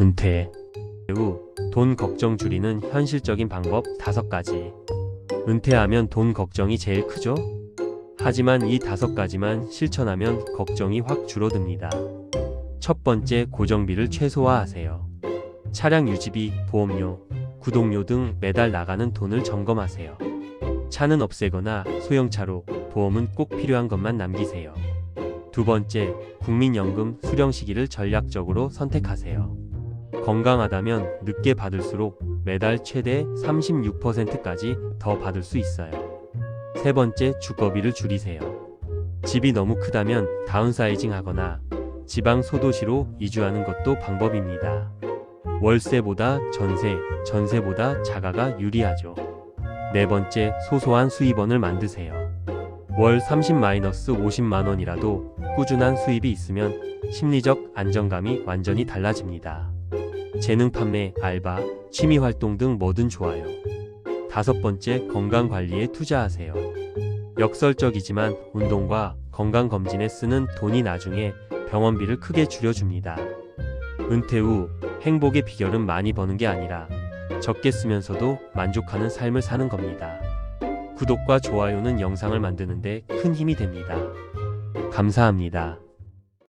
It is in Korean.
은퇴 후돈 걱정 줄이는 현실적인 방법 5가지. 은퇴하면 돈 걱정이 제일 크죠? 하지만 이 다섯 가지만 실천하면 걱정이 확 줄어듭니다. 첫 번째 고정비를 최소화하세요. 차량 유지비, 보험료, 구독료 등 매달 나가는 돈을 점검하세요. 차는 없애거나 소형차로 보험은 꼭 필요한 것만 남기세요. 두 번째, 국민연금 수령 시기를 전략적으로 선택하세요. 건강하다면 늦게 받을수록 매달 최대 36%까지 더 받을 수 있어요. 세 번째, 주거비를 줄이세요. 집이 너무 크다면 다운사이징 하거나 지방 소도시로 이주하는 것도 방법입니다. 월세보다 전세, 전세보다 자가가 유리하죠. 네 번째, 소소한 수입원을 만드세요. 월 30-50만 원이라도 꾸준한 수입이 있으면 심리적 안정감이 완전히 달라집니다. 재능 판매, 알바, 취미 활동 등 뭐든 좋아요. 다섯 번째, 건강 관리에 투자하세요. 역설적이지만 운동과 건강 검진에 쓰는 돈이 나중에 병원비를 크게 줄여줍니다. 은퇴 후 행복의 비결은 많이 버는 게 아니라 적게 쓰면서도 만족하는 삶을 사는 겁니다. 구독과 좋아요는 영상을 만드는데 큰 힘이 됩니다. 감사합니다.